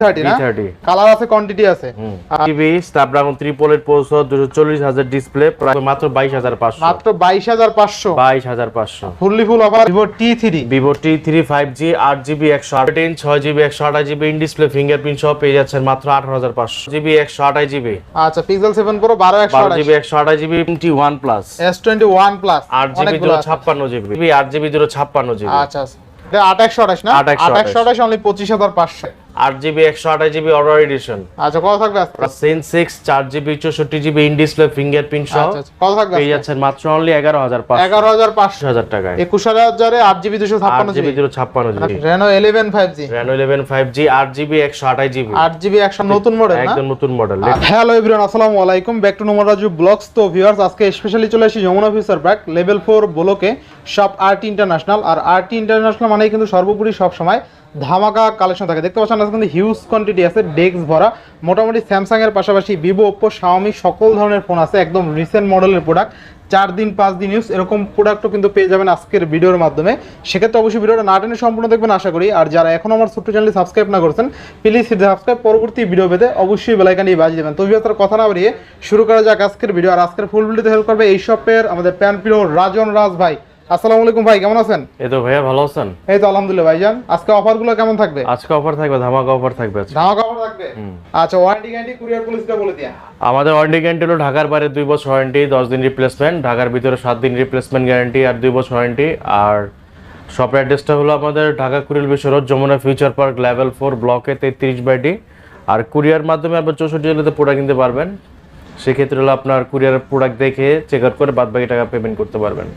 Thirty না? B30 colour আছে quantity আছে। টিভি স্ন্যাপড্রাগন ত্রিপলের প্রসেসর দুশো চল্লিশ হাজার ডিসপ্লে প্রায় মাত্র মাত্র fully full offer in display fingerprint সহ পেয়ে যাচ্ছেন মাত্র আঠারো হাজার পাঁচশো। জিবি একশো আঠাশ জিবি আচ্ছা পিক্সেল সেভেন প্রো বারো একশো বারো জিবি একশো আঠাশ GB T one plus S twenty one plus আট জিবি দুশো ছাপ্পান্ন জিবি আট জিবি দুশো ছাপ্পান্ন জিবি আচ্ছা আচ্ছা। এটা আট একশো আঠাশ না? 8 আট একশো আঠাশ অনলি পঁচিশ হাজার পাঁচশো। আট জিবি একশো আঠাশ জিবি অর্ডার এডিশন আচ্ছা কত থাকবে সেন সিক্স চার জিবি চৌষট্টি জিবি ইন ডিসপ্লে ফিঙ্গারপ্রিন্ট সহ। আচ্ছা আচ্ছা কত থাকবে পেয়ে যাচ্ছেন মাত্র অনলি এগারো হাজার পাঁচশো। এগারো হাজার পাঁচশো। হাজার টাকায়। একুশ হাজারে আট জিবি দুশো আট ছাপ্পান্ন জিবি। জিবি দুশো ছাপ্পান্ন GB. Reno eleven five G Reno eleven five G আট জিবি একশো আঠাশ জিবি। আট জিবি একশো নতুন মডেল একদম নতুন মডেল হ্যালো এভরিওয়ান আসসালামু আলাইকুম। ব্যাক টু নোমার রাজু ব্লগস তো ভিউয়ার্স আজকে স্পেশালি চলে এসেছি Jamuna future park level four ব্লকে শপ আরটি ইন্টারন্যাশনাল আর আরটি ইন্টারন্যাশনাল মানেই কিন্তু সর্বোপরি সব সময় ধামাকা কালেকশন থাকে। দেখতে পাচ্ছেন কিন্তু হিউজ কোয়ান্টিটি আছে ডেস্ক ভরা। মোটামুটি স্যামসাং এর পাশাপাশি ভিভো ওপ্পো শাওমি সকল ধরনের ফোন আছে, একদম রিসেন্ট মডেলের প্রোডাক্ট চার দিন, পাঁচ দিন ইউজ এরকম প্রোডাক্টও কিন্তু পেয়ে যাবেন আজকের ভিডিওর মাধ্যমে। সেক্ষেত্রে অবশ্যই ভিডিওটা না টেনে সম্পূর্ণ দেখবেন, আশা করি। আর যারা এখন আমার ছোট্ট চ্যানেল সাবস্ক্রাইব না করছেন প্লিজ সাবস্ক্রাইব পরবর্তী ভিডিও পেতে অবশ্যই বেলাইকানি বাজিয়ে দেবেন। তো তার কথা না বাড়িয়ে শুরু করা যাক আজকের ভিডিও আর আজকের ফুল ভিডিওতে হেল্প করবে এই শপের আমাদের প্যান প্রিয় রাজন রাজ ভাই। আসসালামু আলাইকুম ভাই কেমন আছেন? এই তো ভাইয়া ভালো আছেন? এই তো আলহামদুলিল্লাহ ভাইজান আজকে অফারগুলো কেমন থাকবে? আজকে অফার থাকবে ধামাকা অফার থাকবে ধামাকা অফার থাকবে? আচ্ছা ওয়ারেন্টি গ্যারান্টি কুরিয়ার পলিসিটা বলে দিয়া আমাদের ওয়ারেন্টি গ্যারান্টি হলো ঢাকার বাইরে দুই বছর ওয়ারেন্টি দশ দিন রিপ্লেসমেন্ট ঢাকার ভিতরে সাত দিন রিপ্লেসমেন্ট গ্যারান্টি আর দুই বছর ওয়ারেন্টি আর শপের অ্যাড্রেসটা হলো আমাদের Dhaka Kuril Bishwa road Jamuna future park level four ব্লকে তেত্রিশ বাই ডি আর কুরিয়ার মাধ্যমে আপনার চৌষট্টি জেলাতে প্রোডাক্ট কিনতে পারবেন। সেক্ষেত্রে হলো আপনার কুরিয়ার প্রোডাক্ট দেখে চেক আউট করে বাদ বাকি টাকা পেমেন্ট করতে পারবেন।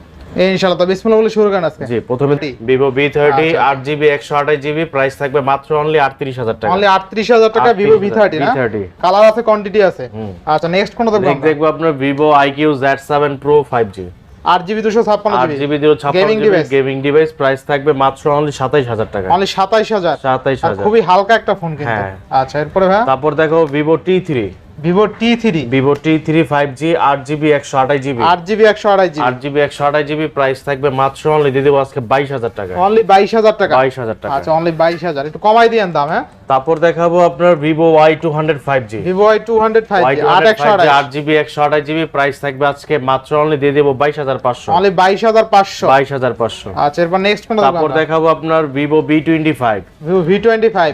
ইনশাআল্লাহ তো বিসমিল্লাহ বলে শুরু করেন আজকে। জি প্রথমে ভিভো বি থার্টি আট জিবি একশো আঠাশ জিবি প্রাইস থাকবে মাত্র অনলি আটত্রিশ হাজার টাকা। অনলি টাকা ভিভো ভি না? কালার আছে কোয়ান্টিটি আছে। আচ্ছা নেক্সট কোনটা দেখব নেক্সট দেখব আপনার আট জিবি জিবি দিয়ে ছাপ্পান্ন Gaming GB device? Gaming device price থাকবে মাত্র অনলি সাতাইশ হাজার টাকা। অনলি সাতাইশ হাজার। সাতাইশ আর হাজার খুবই হালকা একটা ফোন কিন্তু। হ্যাঁ। আচ্ছা এরপরে ভাই? তারপর দেখো Vivo T three Vivo T three Vivo T three five G আট জিবি একশো আঠাশ জিবি আট জিবি একশো জিবি আট জিবি একশো আঠাশ জিবি প্রাইস থাকবে মাত্র অনলি দিদি দেবো আজকে বাইশ হাজার টাকা অনলি বাইশ হাজার টাকা? বাইশ হাজার টাকা। আচ্ছা অনলি বাইশ হাজার। একটু কমাই দিয়েন দাম হ্যাঁ? তারপর দেখাবো আপনার Vivo Y two hundred five G Vivo I two hundred five G আট জিবি একশো আঠাশ জিবি প্রাইস থাকবে আজকে মাত্র অনলি দিয়ে দেবো বাইশ হাজার পাঁচশো। অনলি বাইশ হাজার পাঁচশো। বাইশ হাজার পাঁচশো। আচ্ছা এরপর নেক্সট কোনটা তারপর দেখাবো আপনার Vivo B twenty five Vivo V twenty five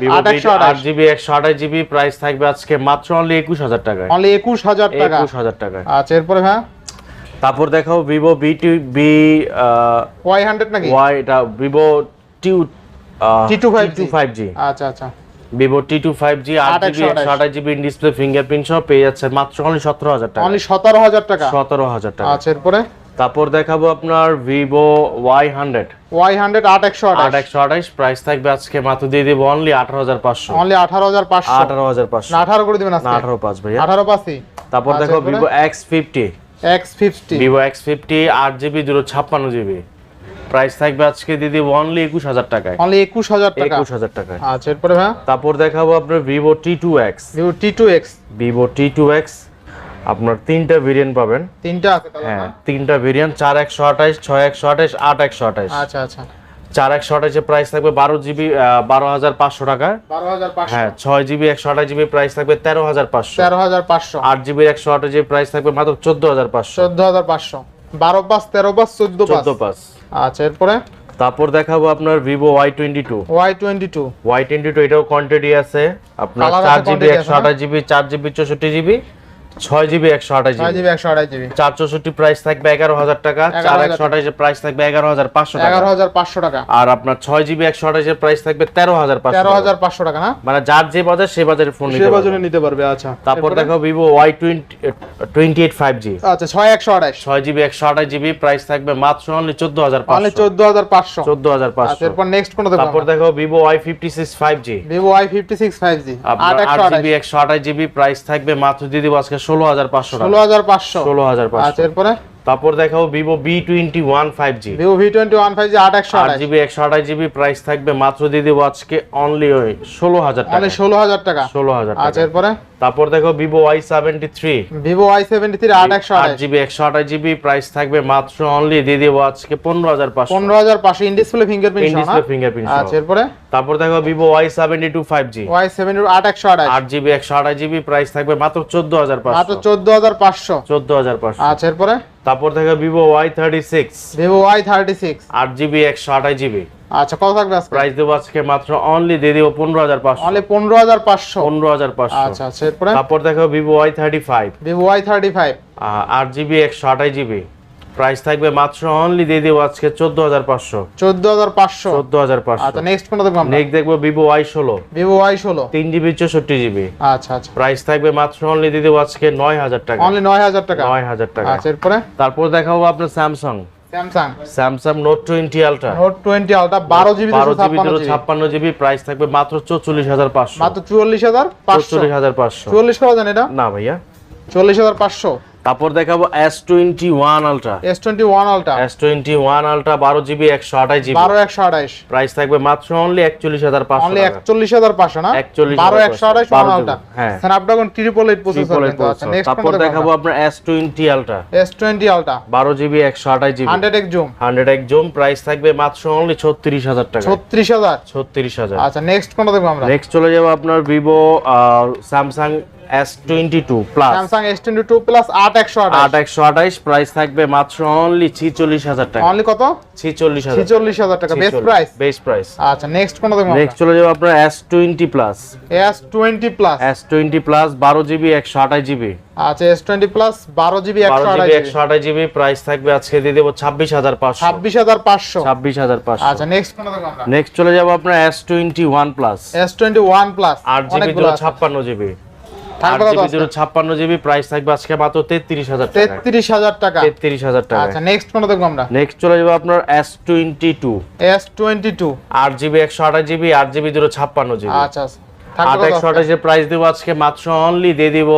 আট জিবি একশো আঠাশ। জিবি প্রাইস থাকবে আজকে মাত্র অনলি একুশ হাজার টাকায়। অনলি একুশ হাজার টাকা। একুশ হাজার টাকায়। আচ্ছা এরপরে হ্যাঁ? তারপর দেখাও Vivo B two B Y hundred নাকি ওয়াই এটা Vivo T T25G five G আচ্ছা আচ্ছা। Vivo T two five G আট জিবি একশো একশো আঠাশ জিবি ডিসপ্লে ফিঙ্গারপ্রিন্ট সহ পেয়ে যাচ্ছে মাত্র অনলি সতেরো হাজার টাকা অনলি সতেরো হাজার টাকা। সতেরো হাজার টাকা। আচ্ছা এরপরে? তারপর দেখাবো আপনার Vivo Y hundred Y hundred আট একশো আট একশো আঠাশ প্রাইস থাকবে আজকে মাত্র দিয়ে দেবো অনলি আঠারো হাজার পাঁচশো। অনলি আঠারো হাজার পাঁচশো। আঠারো হাজার পাঁচশো। না আঠারো করে দিবেন আঠারো পাঁচ ভাইয়া। আঠারো পাঁচই। তারপর দেখো? Vivo X fifty X fifty Vivo X fifty আট জিবি ছাপ্পান্ন জিবি প্রাইস থাকবে আজকে দিদি অনলি একুশ হাজার টাকায়। অনলি একুশ হাজার টাকা? একুশ হাজার টাকায়। আচ্ছা এরপরে ভাই তারপর দেখাবো আপনার Vivo T two X Vivo T two X Vivo T two X আপনার তিনটা ভেরিয়েন্ট পাবেন। তিনটা আছে তাহলে হ্যাঁ তিনটা ভেরিয়েন্ট চার একশো আঠাশ ছয় একশো আঠাশ আট একশো আঠাশ। আচ্ছা আচ্ছা। চার একশো আঠাশের প্রাইস থাকবে বারো জিবি বারো হাজার পাঁচশো টাকা। হ্যাঁ ছয় জিবি একশো আঠাশ জিবি প্রাইস থাকবে তেরো হাজার পাঁচশো। তেরো হাজার পাঁচশো। আট জিবি একশো আঠাশ জিবি প্রাইস থাকবে মাত্র চোদ্দ হাজার পাঁচশো। চোদ্দ হাজার পাঁচশো। বারো পাঁচ তেরো পাঁচ চোদ্দ পাঁচ চোদ্দ পাঁচ আচ্ছা এরপরে? তারপর দেখাবো আপনার Vivo Y twenty two Y twenty two Y twenty two এটাও কোয়ান্টিটি আছে আপনার চার জিবি একশো আঠাশ জিবি চার জিবি চৌষট্টি জিবি ছয় জিবি একশো আঠাশ ছয় জিবি। একশো আড়াই জিবি। চার চৌষট্টি প্রাইস থাকবে এগারো হাজার টাকা চার একশো আঠাশের প্রাইস থাকবে এগারো হাজার পাঁচশো টাকা। এগারো হাজার পাঁচশো টাকা। আর আপনার ছয় জিবি একশো আঠাশের প্রাইস থাকবে তেরো হাজার পাঁচশো তেরো হাজার পাঁচশো টাকা না মানে যার যে বাজার সে বাজারে ফোন সে পারবে। নিতে পারবে আচ্ছা। তারপর দেখো Vivo Y twenty twenty eight five G আচ্ছা ছয় একশো আড়াইশ ছয় জিবি একশো আঠাশ জিবি প্রাইস থাকবে মাত্র অনলি চোদ্দ হাজার পাঁচশো। চোদ্দ হাজার পাঁচশো। চোদ্দ হাজার আচ্ছা পাঁচশো এরপর নেক্সট কোনো তারপর দেখো Vivo Y fifty six five G Vivo Y fifty six five G আট জিবি একশো আঠাশ জিবি প্রাইস থাকবে মাত্র দিয়ে দিব আজকে ষোলো হাজার পাঁচশো ষোলো হাজার পাঁচশো। ষোলো হাজার পাঁচশো। এরপরে? তারপর দেখাবো Vivo B twenty one five G Vivo V twenty one five G আট একশো আট জিবি একশো আঠাশ জিবি প্রাইস থাকবে মাত্র দিয়ে দিব আজকে অনলি ওই ষোলো হাজার টাকা ষোলো হাজার টাকা। ষোলো হাজার আচ্ছা এরপরে? তারপর দেখো Vivo Y seventy three Vivo Y seventy three আট একশো আট জিবি একশো আঠাশ জিবি প্রাইস থাকবে মাত্র অনলি দিয়ে দেবো আজকে পনেরো হাজার পাঁচশো। পনেরো হাজার পাঁচশো। ইন ডিসপ্লে ফিঙ্গারপ্রিন্ট সহ না? ডিসপ্লে ফিঙ্গারপ্রিন্ট আচ্ছা এরপরে? তারপর দেখো Vivo Y seventy two five G Y seventy আট একশো আট জিবি একশো আঠাশ জিবি প্রাইস থাকবে মাত্র চোদ্দ হাজার মাত্র পাঁচশো চোদ্দ হাজার পাঁচশো। চোদ্দ হাজার পাঁচশো। আচ্ছা এরপরে? তারপর থাকে Vivo Y thirty six Vivo Y thirty six আট জিবি একশো আঠাশ জিবি আচ্ছা কত থাকবে আজকে? প্রাইস দেবো আজকে মাত্র অনলি দিয়ে দেবো পনেরো হাজার পাঁচশো। অনলি পনেরো হাজার পাঁচশো। পনেরো হাজার পাঁচশো। আচ্ছা আচ্ছা এরপর? তারপর দেখো Vivo Y thirty five Vivo Y thirty five আট জিবি একশো আঠাশ জিবি প্রাইস থাকবে মাত্র অনলি দিয়ে দেবো আজকে চোদ্দ হাজার পাঁচশো। চোদ্দ হাজার পাঁচশো। চোদ্দ হাজার পাঁচশো। আচ্ছা নেক্সট কোনটা দেখব নেক্সট দেখব ভিভো ওয়াই ষোলো। ভিভো ওয়াই ষোলো। তিন জিবি চৌষট্টি জিবি আচ্ছা আচ্ছা। প্রাইস থাকবে মাত্র অনলি দিয়ে দেবো আজকে নয় হাজার টাকা। অনলি নয় হাজার টাকা। নয় হাজার টাকা। আচ্ছা এরপরে? তারপর দেখাবো আপনার Samsung Samsung Samsung note twenty ultra note twenty ultra বারো জিবি বারো জিবি ছাপ্পান্ন জিবি ছাপ্পান্ন জিবি প্রাইস থাকবে মাত্র চৌচল্লিশ হাজার পাঁচশো। মাত্র চুয়াল্লিশ হাজার পাঁচশো। হাজার পাঁচশো। চুয়াল্লিশ এটা? না ভাইয়া। চল্লিশ হাজার পাঁচশো। তারপর দেখাবো S twenty one ultra S twenty one ultra S twenty one ultra বারো জিবি একশো আঠাশ জিবি বারো একশো প্রাইস থাকবে মাত্র অনলি একচল্লিশ হাজার পাঁচশো অনলি একচল্লিশ হাজার পাঁচশো না? 41,500 বারো একশো আঠাইশ ওয়ান 12 আলট্রা হ্যাঁ। Snapdragon triple eight processor processor। Next তারপর দেখাবো। আপনার S twenty ultra S twenty ultra বারো জিবি একশো আঠাশ জিবি হান্ড্রেড এক জুম হান্ড্রেড এক জুম প্রাইস থাকবে মাত্র অনলি ছত্রিশ হাজার টাকা। ছত্রিশ হাজার। ছত্রিশ হাজার। আচ্ছা নেক্সট কোনটা দেখব আমরা? নেক্সট চলে যাব আপনার Vivo Samsung S twenty two plus Samsung S twenty two plus আট একশো আট আঠাশ একশো আঠাইশ প্রাইস থাকবে মাত্র অনলি ছিচল্লিশ হাজার টাকা। অনলি কত? ছিচল্লিশ হাজার। ছিচল্লিশ হাজার টাকা। বেস্ট প্রাইস বেস্ট প্রাইস আচ্ছা নেক্সট কোনটা দেখব নেক্সট চলে যাব আপনার S twenty plus S twenty plus S twenty plus বারো জিবি একশো আঠাশ জিবি আচ্ছা এস টোয়েন্টি প্লাস বারো জিবি বারো একশো জিবি আঠাশ একশো আঠাশ জিবি প্রাইস থাকবে আজকে দিয়ে দেবো ছাব্বিশ হাজার পাঁচশো। ছাব্বিশ হাজার পাঁচশো। ছাব্বিশ হাজার আচ্ছা নেক্সট কোনটা দেখব আমরা? নেক্সট চলে যাব আপনার S twenty one plus S twenty one plus আট জিবি অনেকগুলো দুশো ছাপ্পান্ন জিবি আট প্রাইস থাকবে আজকে মাত্র তেত্রিশ হাজার তেত্রিশ হাজার টাকা। তেত্রিশ হাজার টাকা আচ্ছা নেক্সট কোনটা দেখব আমরা? নেক্সট চলে যাব আপনার S twenty two S twenty two আট জিবি একশো আঠাশ জিবি আট জিবি দুশো ছাপ্পান্ন জিবি। আচ্ছা আট থাকবে একশো আঠাশের প্রাইস দেবো আজকে মাত্র অনলি দিয়ে দিব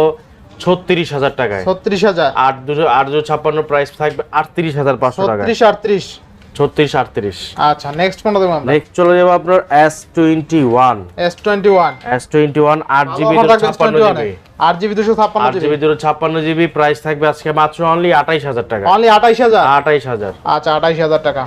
ছত্রিশ হাজার টাকায়। ছত্রিশ হাজার। আট দুশো আট দুশো ছাপ্পান্ন প্রাইস থাকবে আটত্রিশ হাজার পাঁচশো টাকা আটত্রিশ। ছত্রিশ আটত্রিশ। আচ্ছা নেক্সট কোনটা দেখব নেক্সট চলে যাব আপনার S twenty one S twenty one S twenty one আট জিবি ছাপ্পান্ন জিবি। আট জিবি দুশো ছাপ্পান্ন আট জিবি জিবি। দুশো ছাপ্পান্ন জিবি প্রাইস থাকবে আজকে মাত্র অনলি আঠাইশ হাজার টাকা। অনলি আঠাইশ হাজার? আঠাইশ হাজার। আচ্ছা আঠাইশ হাজার টাকা।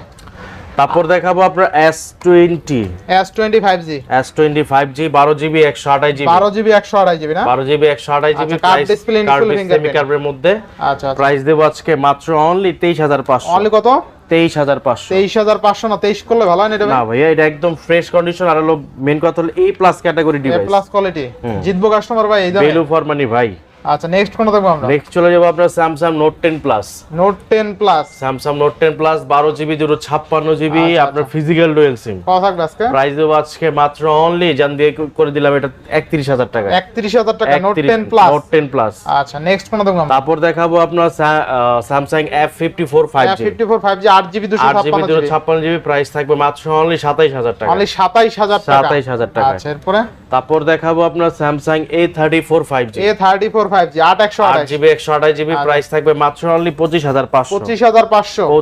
তারপর দেখাবো আপনার S twenty S twenty five G S twenty five G বারো জিবি একশো আঠাশ জিবি। বারো জিবি একশো আড়াই জিবি না? বারো জিবি একশো আঠাশ জিবি আচ্ছা, card display, full fingerprint। কার্ডের মধ্যে। আচ্ছা আচ্ছা। প্রাইস দেবো আজকে মাত্র অনলি তেইশ হাজার পাঁচশো। অনলি কত? তেইশ হাজার পাঁচশো। তেইশ হাজার পাঁচশো না তেইশ করলে ভালো হয় না এটা না ভাইয়া এটা একদম ফ্রেশ কন্ডিশন আর হলো মেন কথা হলো এই প্লাস ক্যাটাগরি এ ডিভাইস প্লাস কোয়ালিটি জিতবো কাস্টমার ভাই এই দামে ভ্যালু ফর মানি ভাই। আচ্ছা নেক্সট কোনটা দেখব আমরা? নেক্সট চলে যাব আপনার Samsung note ten plus note ten plus Samsung note ten plus বারো জিবি দুটো ছাপ্পান্ন জিবি আপনার ফিজিক্যাল ডুয়েল সিম কত থাকবে আজকে? প্রাইস দেবো আজকে মাত্র অনলি জান দিয়ে করে দিলাম এটা একত্রিশ হাজার টাকা। একত্রিশ হাজার টাকা note ten plus note ten plus আচ্ছা নেক্সট কোনটা দেখব আমরা? তারপর দেখাবো আপনার Samsung F fifty four five G fifty four five G আট জিবি দুশো আট জিবি প্রাইস থাকবে মাত্র অনলি সাতাইশ হাজার টাকা। অনলি সাতাইশ হাজার টাকা। 27,000 টাকা। আচ্ছা এরপরে? তারপর দেখাবো আপনার Samsung A thirty four five G A thirty four five G আট একশো আঠাশ জিবি একশো প্রাইস থাকবে মাত্র অনলি হাজার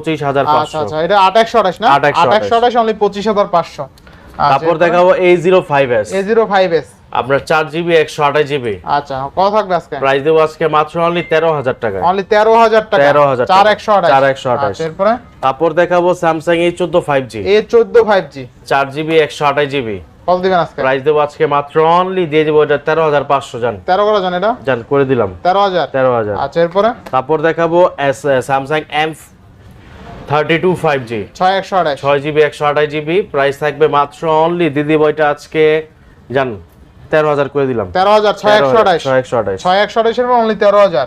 হাজার হাজার আচ্ছা আচ্ছা এটা আট একশো আঠাশ না? 2828 আট একশো আঠাশ। অনলি পঁচিশ হাজার পাঁচশো। তারপর দেখাবো A zero five S A zero five S আপনার চার জিবি একশো আঠাশ জিবি। আচ্ছা কত থাকবে আজকে? প্রাইস দেবো আজকে মাত্র অনলি তেরো হাজার টাকা অনলি তেরো হাজার টাকা। 13,000 চার টাকা। একশো আঠাশ। 4128 আচ্ছা, এরপরে? তারপর দেখাবো স্যামসাং এ চোদ্দ ফাইভ জি এ চোদ্দ ফাইভ জি চার জিবি একশো আঠাশ জিবি। কত দিবেন আজকে? প্রাইস দেবো আজকে মাত্র অনলি দিয়ে দেবো এটা তেরো হাজার পাঁচশো জান। তেরো করে জান এটা? জান করে দিলাম। তেরো হাজার? তেরো হাজার। আচ্ছা এরপরে? তারপর দেখাবো Samsung M thirty two five G ছয় একশো আঠাশ। ছয় জিবি একশো আঠাশ জিবি। প্রাইস থাকবে মাত্র অনলি দিদি বইটা আজকে জান তেরো হাজার করে দিলাম। তেরো হাজার ছয় একশো আঠাশ। ছয় একশো আঠাশ। ছয় একশো আঠাশের অনলি তেরো হাজার।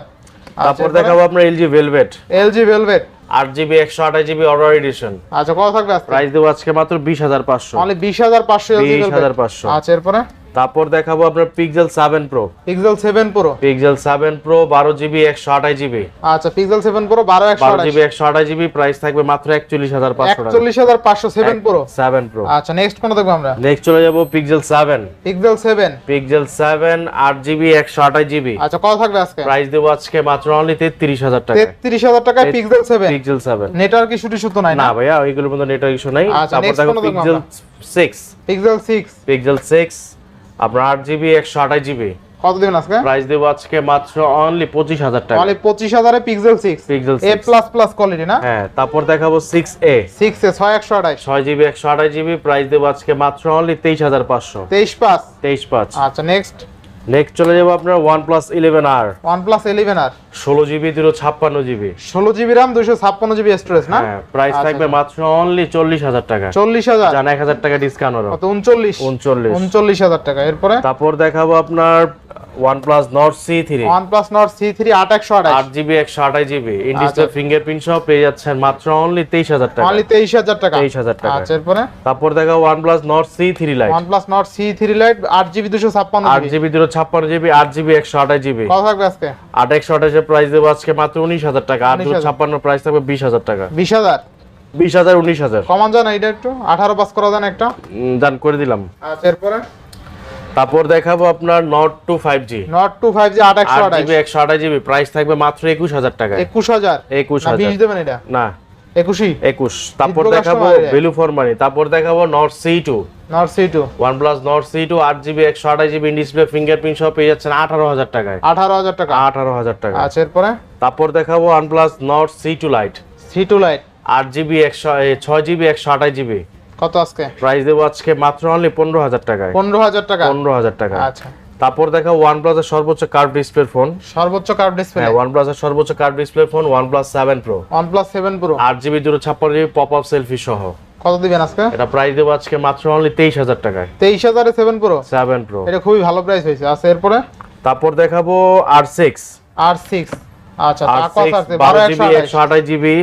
তারপর দেখাবো আপনার এলজি ভেলভেট এলজি ভেলভেট আট জিবি একশো আঠাশ জিবি অর্ডার এডিশন আচ্ছা কত থাকবে আজকে? প্রাইস দেবো আজকে মাত্র বিশ হাজার পাঁচশো। বিশ হাজার পাঁচশো এলজি 20,500 আচ্ছা এরপরে? তারপর দেখাবো আপনার Pixel seven Pro Pixel seven Pro Pixel seven Pro বারো জিবি একশো আঠাশ জিবি আচ্ছা পিক্সেল সেভেন প্রো বারো একশো বারো আঠাশ। জিবি একশো আঠাশ জিবি প্রাইস থাকবে মাত্র একচল্লিশ হাজার পাঁচশো টাকা। একচল্লিশ হাজার পাঁচশো সেভেন প্রো সেভেন প্রো আচ্ছা নেক্সট কোনটা দেখব আমরা? নেক্সট চলে যাব Pixel seven Pixel seven Pixel seven আট জিবি একশো আঠাশ জিবি আচ্ছা কত থাকবে আজকে? প্রাইস দেবো আজকে মাত্র অনলি তেত্রিশ হাজার টাকা তেত্রিশ হাজার টাকায় Pixel seven Pixel seven network issue tissue তো নাই না? ভাইয়া ওইগুলোর মধ্যে নেটওয়ার্ক ইস্যু নাই। আচ্ছা, তারপর দেখো কোনো দেখব Pixel six Pixel six Pixel six আপনার আট জিবি একশো আঠাশ জিবি কত দিবেন আজকে? প্রাইস দেবো আজকে মাত্র অনলি পঁচিশ হাজার টাকা। অনলি পঁচিশ হাজারে Pixel six Pixel A plus plus quality না? হ্যাঁ তারপর দেখাবো সিক্স এ সিক্স এ ছয় একশো আঠাশ। ছয় জিবি একশো আঠাশ জিবি প্রাইস দেবো আজকে মাত্র অনলি তেইশ হাজার পাঁচশো। তেইশ পাঁচ। তেইশ পাঁচ। আচ্ছা নেক্সট নেক্সট চলে যাব আপনার OnePlus eleven R OnePlus eleven R ষোলো জিবি দুশো ছাপ্পান্ন জিবি ষোলো জিবি র্যাম দুইশো ছাপ্পান্ন জিবি স্টোরেজ না? হ্যাঁ প্রাইস আচ্ছা, থাকবে মাত্র অনলি চল্লিশ হাজার টাকা। চল্লিশ হাজার। জান এক হাজার টাকা ডিসকাউন্ট কত? উনচল্লিশ। উনচল্লিশ। উনচল্লিশ হাজার টাকা। এরপরে? তারপর দেখাবো আপনার থ্রি আট একশো আঠাশ আট জিবি একশো আঠাশ জিবি ইন। ডিসপ্লে ফিঙ্গারপ্রিন্ট সহ পেয়ে যাচ্ছেন মাত্র অনলি তেইশ হাজার টাকা। অনলি তেইশ হাজার টাকা। 23,000 টাকা। আচ্ছা এরপরে? তারপর দেখা লাইট আট জিবি দুশো ছাপ্পান্ন আট জিবি জিবি দুশো ছাপ্পান্ন জিবি আট জিবি একশো কত থাকবে আজকে? আট একশো আঠাশের প্রাইস দেবো আজকে মাত্র উনিশ হাজার টাকা। আট 19,000 দুশো ছাপ্পান্ন প্রাইস থাকবে বিশ হাজার টাকা। বিশ হাজার? বিশ হাজার উনিশ হাজার। কমান যান এটা একটু। আঠারো পাস করা যান একটা। দান করে দিলাম। আচ্ছা এরপরে? তারপর দেখাবো আপনার Nord two five G Nord two five G আট একশো আট আঠাশ। জিবি একশো আঠাশ জিবি প্রাইস থাকবে মাত্র একুশ হাজার টাকা একুশ হাজার? একুশ হাজার। দেবেন এটা? না। একুশই? একুশ। তারপর দেখাবো ভ্যালু ফর মানি তারপর দেখাবো Nord C two Nord C two OnePlus Nord C two আট জিবি একশো আঠাশ জিবি ডিসপ্লে ফিঙ্গারপ্রিন্ট সহ পেয়ে যাচ্ছেন আঠারো হাজার টাকায়। আঠারো হাজার টাকা। আঠারো হাজার টাকা। আচ্ছা এরপরে? তারপর দেখাবো OnePlus Nord C two lite C two lite আট জিবি একশো ছয় জিবি একশো আঠাশ জিবি কত আজকে? প্রাইস দেবো আজকে মাত্র অনলি পনেরো হাজার টাকায়। পনেরো হাজার টাকা? পনেরো হাজার টাকা। আচ্ছা। তারপর দেখা ওয়ান প্লাসের সর্বোচ্চ কার্ভ ডিসপ্লে ফোন সর্বোচ্চ কার্ভ ডিসপ্লে হ্যাঁ ওয়ান প্লাসের সর্বোচ্চ curve display phone OnePlus seven Pro OnePlus seven Pro আট জিবি দুটো ছাপ্পান্ন জিবি পপ আপ সেলফি সহ। কত দিবেন আজকে? এটা প্রাইস দেবো আজকে মাত্র অনলি তেইশ হাজার টাকায়। তেইশ হাজারে সেভেন প্রো সেভেন প্রো এটা খুবই ভালো প্রাইস হয়েছে। আচ্ছা এরপরে? তারপর দেখাবো R six R six GB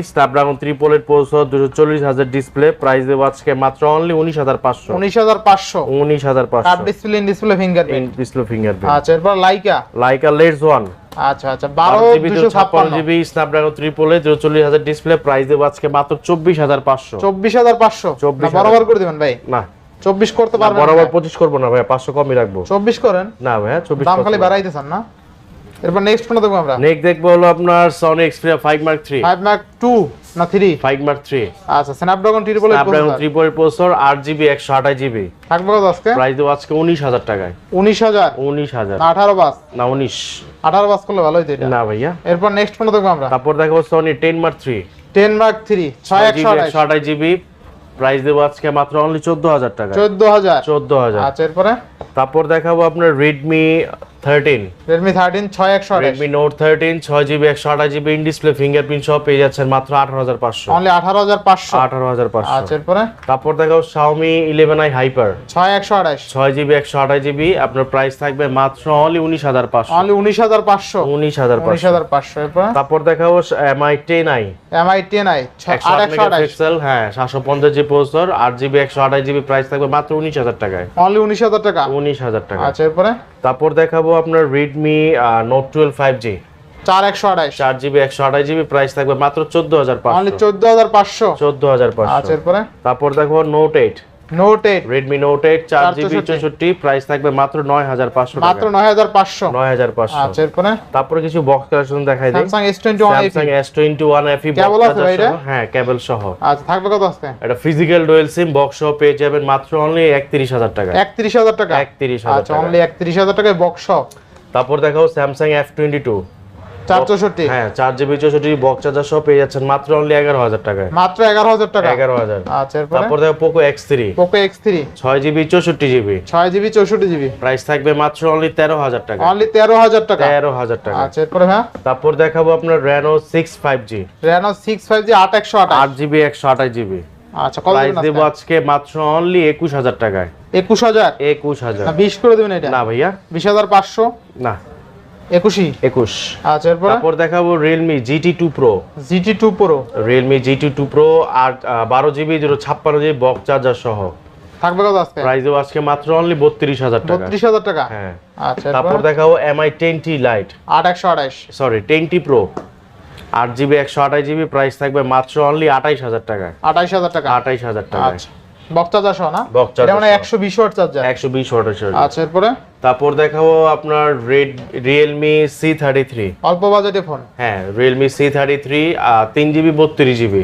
দুশো চল্লিশ হাজার ডিসপ্লে প্রাইস দেবো আজকে মাত্র অনলি উনিশ হাজার পাঁচশো। উনিশ হাজার পাঁচশো। উনিশ হাজার পাঁচশো। Display display fingerprint display finger আচ্ছা এরপর লাইকা লাইকা লেটস ওয়ান আচ্ছা আচ্ছা GB GB Snapdragon display price দেবো আজকে মাত্র চব্বিশ হাজার পাঁচশো। চব্বিশ হাজার পাঁচশো। 24,000 বরাবর করে দিবেন ভাই। না। চব্বিশ করতে না, পারবেন বরাবর না? পঁচিশ করব না ভাই পাঁচশো কমই রাখব। চব্বিশ করেন? না ভাই চব্বিশ দাম খালি বাড়াইতেছেন না? এরপর নেক্সট ফোন দেখব আমরা? নেক্সট দেখব হলো আপনার Sony Xperia five Mark three five Mark two না থ্রি ফাইভ মার্ক থ্রি আচ্ছা স্ন্যাপড্রাগন ট্রিপল স্ন্যাপড্রাগন ত্রিপোলের প্রসেসর আট জিবি একশো আঠাশ জিবি থাকবে কত আজকে? প্রাইস দেবো আজকে উনিশ হাজার টাকায়। উনিশ হাজার? উনিশ হাজার। না আঠারো বাস। না উনিশ। আঠারো বাস করলে ভালো হইতো এটা। না ভাইয়া। এরপর নেক্সট ফোন দেখব আমরা? তারপর দেখো Sony ten Mark three ten Mark three ছয় একশো জিবি আঠাশ। জিবি প্রাইস দেবো আজকে মাত্র অনলি চোদ্দ হাজার টাকা চোদ্দ হাজার। চোদ্দ হাজার। আচ্ছা এরপরে? তারপর দেখাবো আপনার রেডমি থার্টিন রেডমি থার্টিন ছয় একশো রেডমি নোট থার্টিন ছয় জিবি একশো আঠাশ জিবি ইন ডিসপ্লে ফিঙ্গারপ্রিন্ট সহ পেয়ে যাচ্ছেন মাত্র আঠারো হাজার পাঁচশো। অনলি আঠারো হাজার পাঁচশো। আঠারো হাজার আচ্ছা এরপরে? তারপর দেখাও শাওমি ইলেভেন আই হাইপার ছয় একশো আঠাশ। ছয় জিবি একশো আঠাশ জিবি আপনার প্রাইস থাকবে মাত্র অনলি উনিশ হাজার পাঁচশো। অনলি উনিশ হাজার পাঁচশো। উনিশ হাজার উনিশ পাঁচশো হাজার পাঁচশো এরপরে? তারপর Mi ten i ten i একশো আট একশো আঠাশ। মেগাপিক্সেল হ্যাঁ সাতশো পঞ্চাশ জিবি প্রসেসর আট জিবি একশো আঠাশ জিবি প্রাইস থাকবে মাত্র উনিশ হাজার টাকায়। অনলি উনিশ হাজার টাকা। উনিশ হাজার টাকা। আচ্ছা এরপরে? তারপর দেখাবো আপনার Redmi note twelve five G চার একশো আঠাশ চার জিবি একশো আড়াই জিবি প্রাইস থাকবে মাত্র চোদ্দ হাজার পাঁচশো। চোদ্দ হাজার পাঁচশো। চোদ্দ হাজার পাঁচশো। তারপর দেখো note eight note eight Redmi note eight চার জিবি 464 চৌষট্টি প্রাইস থাকবে মাত্র নয় হাজার পাঁচশো মাত্র টাকা নয় হাজার পাঁচশো। আচ্ছা এরপরে? তারপরে কিছু বক্স কালেকশন দেখাই দিই। আছে এটা? হ্যাঁ কেবল সহ। আচ্ছা থাকবে কত এটা ফিজিক্যাল ডুয়েল সিম বক্স সহ পেয়ে যাবেন মাত্র অনলি একত্রিশ হাজার টাকা একত্রিশ হাজার টাকা? একত্রিশ হাজার আচ্ছা অনলি একত্রিশ হাজার টাকায় বক্স তারপর দেখাও স্যামসাং এফ টোয়েন্টি টু চার চৌষট্টি? হ্যাঁ চার জিবি চৌষট্টি বক্স চার্জার সহ পেয়ে যাচ্ছেন মাত্র অনলি এগারো হাজার টাকায়। মাত্র এগারো হাজার টাকা? এগারো হাজার। আচ্ছা এরপরে? তারপর দেখো থ্রি পোকো এক্স থ্রি ছয় জিবি চৌষট্টি জিবি। ছয় জিবি চৌষট্টি জিবি। প্রাইস থাকবে মাত্র অনলি তেরো হাজার টাকা। অনলি তেরো হাজার টাকা? তেরো হাজার টাকা। আচ্ছা এরপরে হ্যাঁ? তারপর দেখাবো আপনার ফাইভ জি আট একশো আঠাশ। আট জিবি একশো আঠাশ জিবি। আচ্ছা কত প্রাইস দেবো আজকে? মাত্র অনলি একুশ হাজার টাকায়। একুশ হাজার? একুশ হাজার। না বিশ করে দেবেন এটা? না ভাইয়া। বিশ হাজার পাঁচশো? না। একুশই? একুশ। আচ্ছা এরপরে? তারপর দেখাবো Realme GT two Pro GT two Pro Realme GT two Pro আর বারো জিবি ছাপ্পান্ন জিবি বক্স চার্জার সহ। থাকবে কত আজকে? প্রাইস দেবো আজকে মাত্র অনলি বত্রিশ হাজার টাকা। বত্রিশ হাজার টাকা? হ্যাঁ। আচ্ছা তারপর দেখাবো এমআই টেন টি লাইট আট একশো আঠাশ। সরি টেন টি প্রো আট জিবি একশো আঠাশ জিবি প্রাইস থাকবে মাত্র অনলি আঠাইশ হাজার টাকায়। আঠাইশ হাজার টাকা। আঠাইশ হাজার টাকায়। আচ্ছা। বক্স চার্জার সহ না? Charger এটা মানে একশো বিশ ওয়াট চার্জার একশো বিশ charger। আচ্ছা এরপরে? তারপর দেখাবো আপনার red Realme C thirty three অল্প বাজেটে ফোন হ্যাঁ রিয়েলমি সি থার্টি থ্রি তিন জিবি বত্রিশ জিবি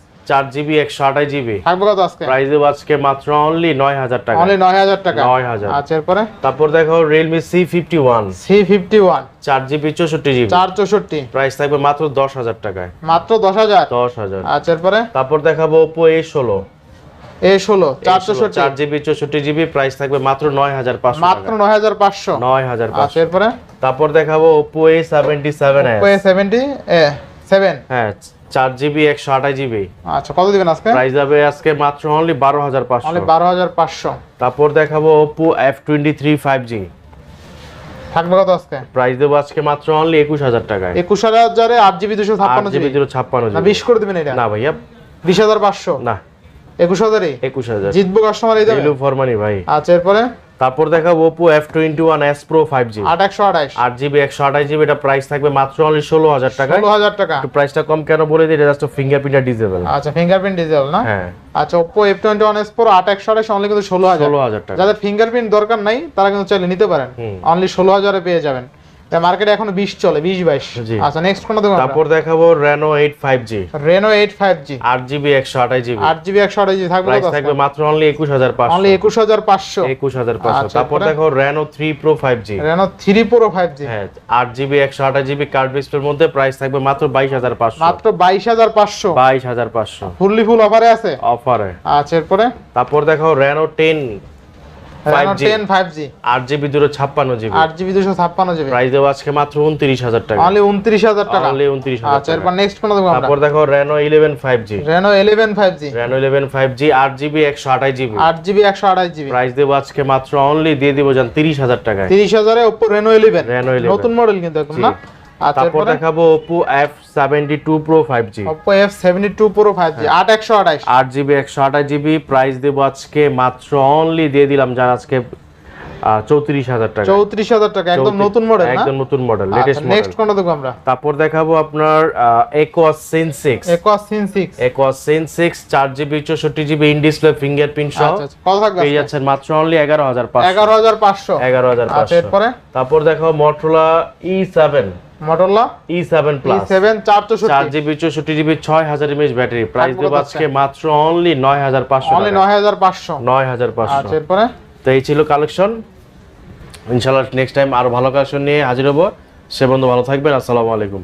চার জিবি একশো আঠাশ জিবি থাকবে কত আজকে? প্রাইস দেবো আজকে মাত্র অনলি নয় হাজার টাকা। অনলি নয় হাজার টাকা? নয় হাজার। আচ্ছা এরপরে? তারপর দেখো Realme C fifty one C fifty one চার জিবি চৌষট্টি জিবি চার চৌষট্টি। প্রাইস থাকবে মাত্র দশ হাজার টাকায়। মাত্র দশ হাজার? দশ হাজার। আচ্ছা এরপরে? তারপর দেখাবো ওপো এ ষোলো। এ ষোলো চার চৌষট্টি। চার জিবি চৌষট্টি জিবি প্রাইস থাকবে মাত্র নয় হাজার পাঁচশো মাত্র নয় হাজার পাঁচশো। নয় হাজার আচ্ছা পাঁচশো এরপরে? তারপর দেখাবো Oppo A seventy seven Oppo A seventy A seven হ্যাঁ চার জিবি একশো আঠাশ জিবি আচ্ছা কত দিবেন আজকে? প্রাইস যাবে আজকে মাত্র অনলি বারো হাজার পাঁচশো। অনলি বারো হাজার পাঁচশো। তারপর দেখাবো Oppo F twenty three five G থাকবে কত আজকে? প্রাইস দেবো আজকে মাত্র অনলি একুশ হাজার টাকায়। একুশ হাজারে আট জিবি দুশো ছাপ্পান্ন জিবি জিরো ছাপ্পান্ন না জিবি বিশ করে দিবেন এটা? না ভাইয়া। বিশ হাজার পাঁচশো? না। একুশ হাজারই? একুশ হাজার। জিতবো কাস্টমার এই ফরমানি ভাই। আচ্ছা এরপরে? তারপর দেখাবো Oppo F twenty one S Pro five G আট একশো আঠাইশ আট জিবি একশো আঠাশ জিবি এটা প্রাইস থাকবে মাত্র অনলি ষোলো হাজার টাকা ষোলো হাজার টাকা। একটু প্রাইসটা কম কেন বলে দিই এটা জাস্ট ফিঙ্গারপ্রিন্ট ডিজেবল আচ্ছা ফিঙ্গারপ্রিন্ট ডিজেবল না? হ্যাঁ। আচ্ছা Oppo F twenty one S Pro আট একশো আঠাশ অনলি কিন্তু ষোলো হাজার। ষোলো হাজার টাকা। যাদের ফিঙ্গারপ্রিন্ট দরকার নাই তারা কিন্তু চাইলে নিতে পারেন। অনলি ষোলো হাজারে পেয়ে যাবেন। মার্কেটে এখন বিশ চলে বিশ বাইশ। জি। আচ্ছা নেক্সট কোনটা দেবো তারপর দেখাবো এইট ফাইভ জি আট জিবি একশো আট জিবি একশো আঠাশ থাকবে প্রাইস থাকবে মাত্র অনলি একুশ হাজার পাঁচশো। অনলি একুশ হাজার পাঁচশো। একুশ হাজার পাঁচশো। আচ্ছা, তারপর দেখো Pro five G Reno three Pro five G হ্যাঁ আট জিবি একশো আঠাশ জিবি কার্ড ডিসপ্লের মধ্যে প্রাইস থাকবে মাত্র বাইশ হাজার পাঁচশো। মাত্র বাইশ হাজার পাঁচশো। বাইশ হাজার পাঁচশো। ফুললি ফুল অফারে আছে? অফারে আচ্ছা এরপরে? তারপর দেখো Reno ten five Reno G ten five G আট জিবি দুটো ছাপ্পান্ন জিবি। আট জিবি দুশো ছাপ্পান্ন জিবি। প্রাইস দেবো আজকে মাত্র উনত্রিশ হাজার টাকা। অনলি উনত্রিশ হাজার টাকা? অনলি উনত্রিশ হাজার আচ্ছা এরপর নেক্সট কোনটা দেবো তারপর দেখো প্রাইস দেবো আজকে মাত্র অনলি দিয়ে দিব তিরিশ হাজার টাকায়। তিরিশ হাজারে ওপো রেনো ইলেভেন Reno 11 নতুন মডেল কিন্তু একদম না? তারপর দেখাবো প্রো ফাইভ জি আট একশো আঠাশ। আট জিবি একশো আঠাশ জিবি প্রাইস দেবো আজকে মাত্র অনলি দিয়ে দিলাম যার আজকে চৌত্রিশ হাজার টাকা। চৌত্রিশ হাজার টাকা একদম নতুন মডেল না? একদম নতুন মডেল লেটেস্ট নেক্সট মডেল কোনটা দেখব আমরা? তারপর দেখাবো আপনার Aquos sense six Aquos sense six Aquos sense six চার জিবি চৌষট্টি জিবি ইন ডিসপ্লে ফিঙ্গারপ্রিন্ট সহ। আচ্ছা কত থাকবে পেয়ে যাচ্ছেন মাত্র অনলি এগারো হাজার পাঁচশো। এগারো হাজার পাঁচশো। এগারো হাজার আচ্ছা পাঁচশো। এরপরে? তারপর দেখাবো Motorola E seven Motorola E seven E plus seven চার চার চৌষট্টি জিবি চৌষট্টি জিবি ছয় হাজার এমএচ ব্যাটারি প্রাইস দেব আজকে মাত্র অনলি নয় হাজার পাঁচশো অনলি নয় হাজার পাঁচশো। নয় হাজার পাঁচশো। আচ্ছা এরপরে? তো এই ছিল কালেকশন ইনশাআল্লাহ নেক্সট টাইম আরও ভালো কালেকশন নিয়ে হাজির হব। সে বন্ধু ভালো থাকবেন। আসসালামু আলাইকুম।